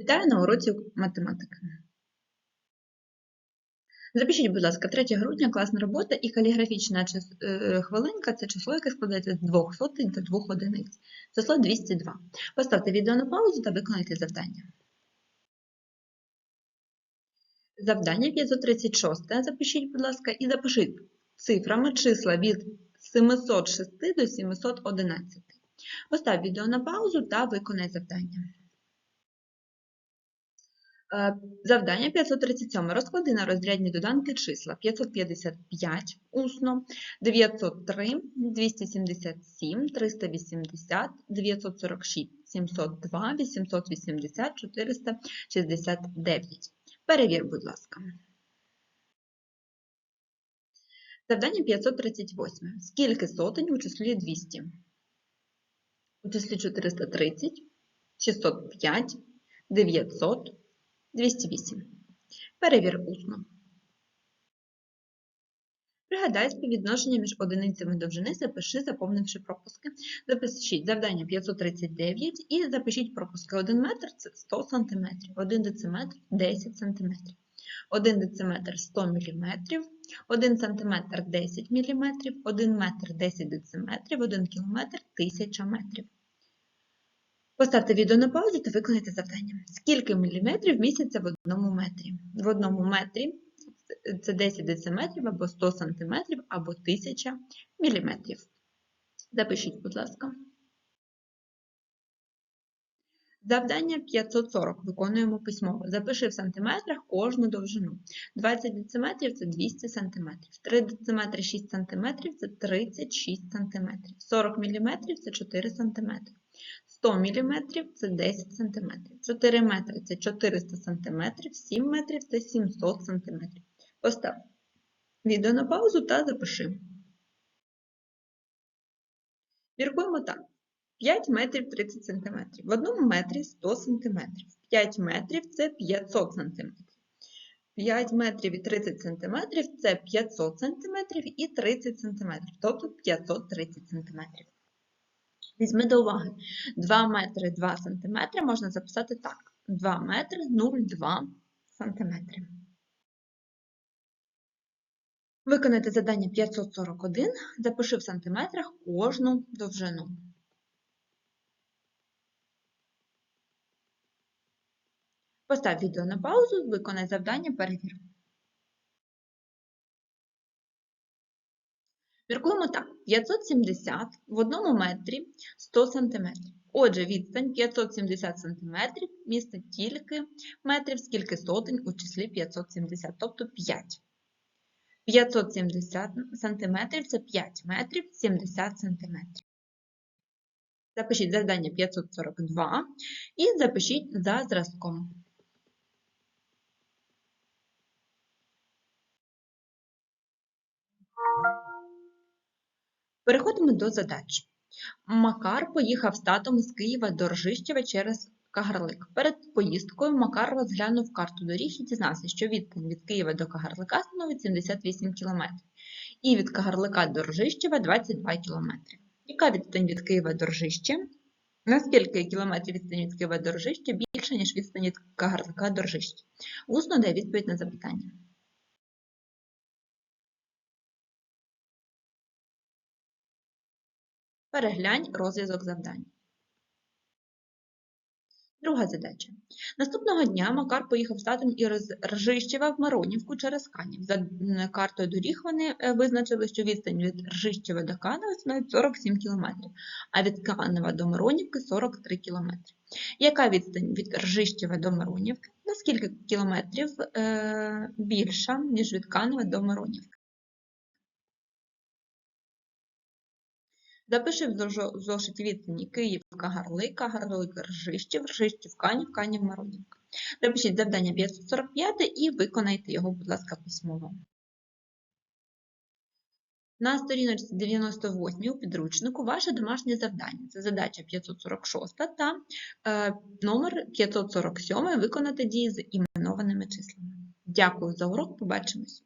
Вітаю на уроці математики. Запишіть, будь ласка, 3 грудня класна робота і каліграфічна е, хвилинка це число, яке складається з двох сотень та двох одиниць. Число 202. Поставте відео на паузу та виконайте завдання. Завдання 536. Запишіть, будь ласка, і запишіть цифрами числа від 706 до 711. Постав відео на паузу та виконай завдання. Е, Завдання 537. Розклади на розрядні доданки числа. 555 усно, 903, 277, 380, 946, 702, 880, 469. Перевір, будь ласка. Завдання 538. Скільки сотень у числі 200? У числі 430, 605, 900, 208. Перевір усно. Пригадай співвідношення між одиницями довжини, запиши, заповнивши пропуски. Запишіть завдання 539 і запишіть пропуски 1 метр – це 100 см, 1 дециметр – 10 см, 1 дециметр – 100 мм, 1 см – 10 мм, 1 метр – 10 дециметрів, 1 кілометр – 1000 метрів. Поставте відео на паузу та виконайте завдання. Скільки міліметрів містяться в одному метрі? В одному метрі це 10 дециметрів або 100 сантиметрів, або 1000 міліметрів. Запишіть, будь ласка. Завдання 540 виконуємо письмово. Запиши в сантиметрах кожну довжину. 20 дециметрів – це 200 сантиметрів. 3 дециметри – 6 сантиметрів – це 36 сантиметрів. 40 міліметрів – це 4 сантиметри. 100 мм – це 10 см, 4 метри – це 400 см, 7 метрів – це 700 см. Постав відео на паузу та запиши. Міркуємо так. 5 метрів 30 см. В одному метрі 100 см. 5 метрів – це 500 см. 5 метрів і 30 см – це 500 см і 30 см, тобто 530 см. Візьми до уваги, 2 метри 2 сантиметри можна записати так. 2 метри 0,2 сантиметри. Виконайте завдання 541, запиши в сантиметрах кожну довжину. Постав відео на паузу, виконай завдання, перевір. Міркуємо так, 570 в одному метрі 100 см. Отже, відстань 570 см містить тільки метрів, скільки сотень у числі 570, тобто 5. 570 см це 5 метрів 70 см. Запишіть завдання 542 і запишіть за зразком. Переходимо до задач. Макар поїхав з татом з Києва до Ржищева через Кагарлик. Перед поїздкою Макар розглянув карту доріг і дізнався, що відстань від Києва до Кагарлика становить 78 км, і від Кагарлика до Ржищева 22 км. Яка відстань від Києва до Ржища? Наскільки кілометрів відстань від Києва до Ржища більше, ніж відстань від Кагарлика до Ржища? Усно дає відповідь на запитання. Переглянь розв'язок завдань. Друга задача. Наступного дня Макар поїхав з татом із Ржищева в Миронівку через Канів. За картою доріг вони е, визначили, що відстань від Ржищева до Канева становить 47 км, а від Канева до Миронівки 43 км. Яка відстань від Ржищева до Миронівки? На скільки кілометрів е, більша, ніж від Канева до Миронівки? Запиши в зошиті відстані Київ, Кагарлик, Кагарлик, Ржищів, Ржищів, Канів, Канів, Миронівка. Запишіть завдання 545 і виконайте його, будь ласка, письмово. На сторіночці 98 у підручнику ваше домашнє завдання. Це задача 546 та е, номер 547 виконати дії з іменованими числами. Дякую за урок, побачимось!